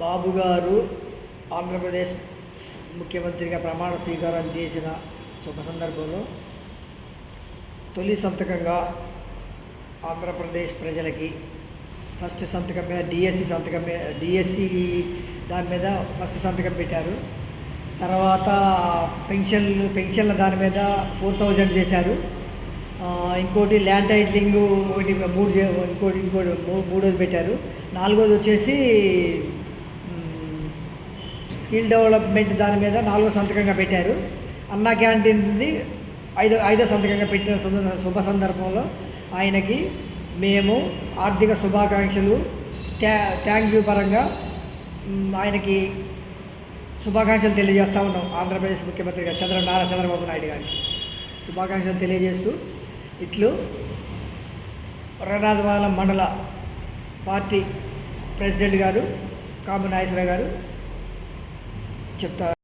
బాబు గారు ఆంధ్రప్రదేశ్ ముఖ్యమంత్రిగా ప్రమాణ స్వీకారం చేసిన శుభ సందర్భంలో తొలి సంతకంగా ఆంధ్రప్రదేశ్ ప్రజలకి ఫస్ట్ సంతకం మీద డిఎస్సి సంతకం మీద డిఎస్సి దాని మీద ఫస్ట్ సంతకం పెట్టారు. తర్వాత పెన్షన్లు పెన్షన్ల దాని మీద ఫోర్ థౌజండ్ చేశారు. ఇంకోటి ల్యాండ్ టైట్లింగ్ ఒకటి మూడు ఇంకోటి ఇంకోటి మూడోది పెట్టారు. నాలుగోది వచ్చేసి స్కిల్ డెవలప్మెంట్ దాని మీద నాలుగో సంతకంగా పెట్టారు. అన్నా క్యాంటీన్ది ఐదో ఐదో సంతకంగా పెట్టిన శుభ శుభ సందర్భంలో ఆయనకి మేము ఆర్థిక శుభాకాంక్షలు ట్యా థ్యాంక్ యూ పరంగా ఆయనకి శుభాకాంక్షలు తెలియజేస్తూ ఉన్నాం ఆంధ్రప్రదేశ్ ముఖ్యమంత్రిగా చంద్ర నారా చంద్రబాబు నాయుడు గారికి. శుభాకాంక్షలు తెలియజేస్తూ ఇట్లు రణాధవాల మండల పార్టీ ప్రెసిడెంట్ గారు కాము నాగేశ్వరరావు గారు тобто